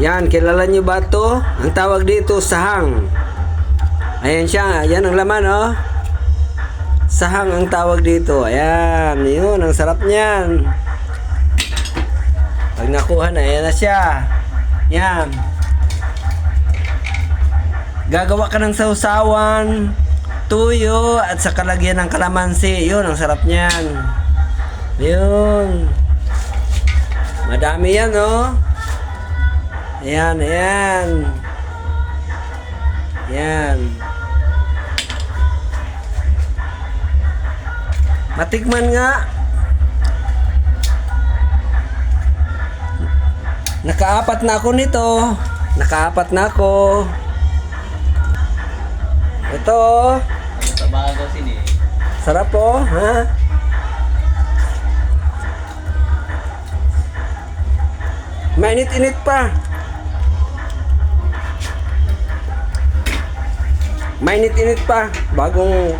Yan, kilala nyo ba to? Ang tawag dito, sahang. Ayan siya, yan ang laman, oh. Sahang ang tawag dito. Ayan, yun, ang sarap niyan. Pag nakuha na, ayan na siya. Yan. Gagawa ka ng sausawan, tuyo, at sa kalagyan ng kalamansi. Yun, ang sarap niyan. Yun. Madami yan, oh. Ayan, ayan. Ayan. Matikman nga. Nakaapat na ako nito. Nakaapat na ako. Ito. oh. Sarap po, ha? Mainit-init pa. Mainit-init pa. Bagong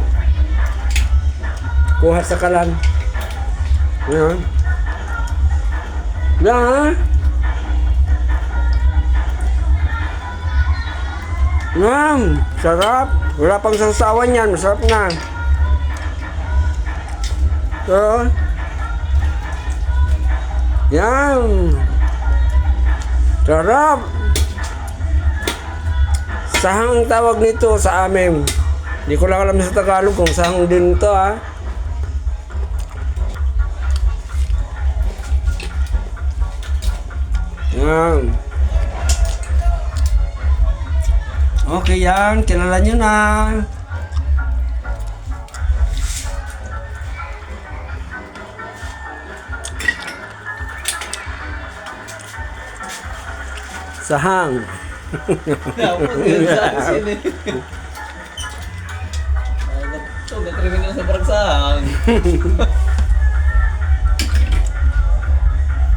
kuha sa kalan. Yan. Yan? Yan. Sarap. Wala pang sasawan yan. Masarap na. So, yan. Sarap. Sahang ang tawag nito sa amin. Hindi ko lang alam sa Tagalog kung sahang din to ha. Yan. Okay yan, kilala nyo na. Sahang. Tapos yun sa sini. Ito, gatrimin na sa paragsahang.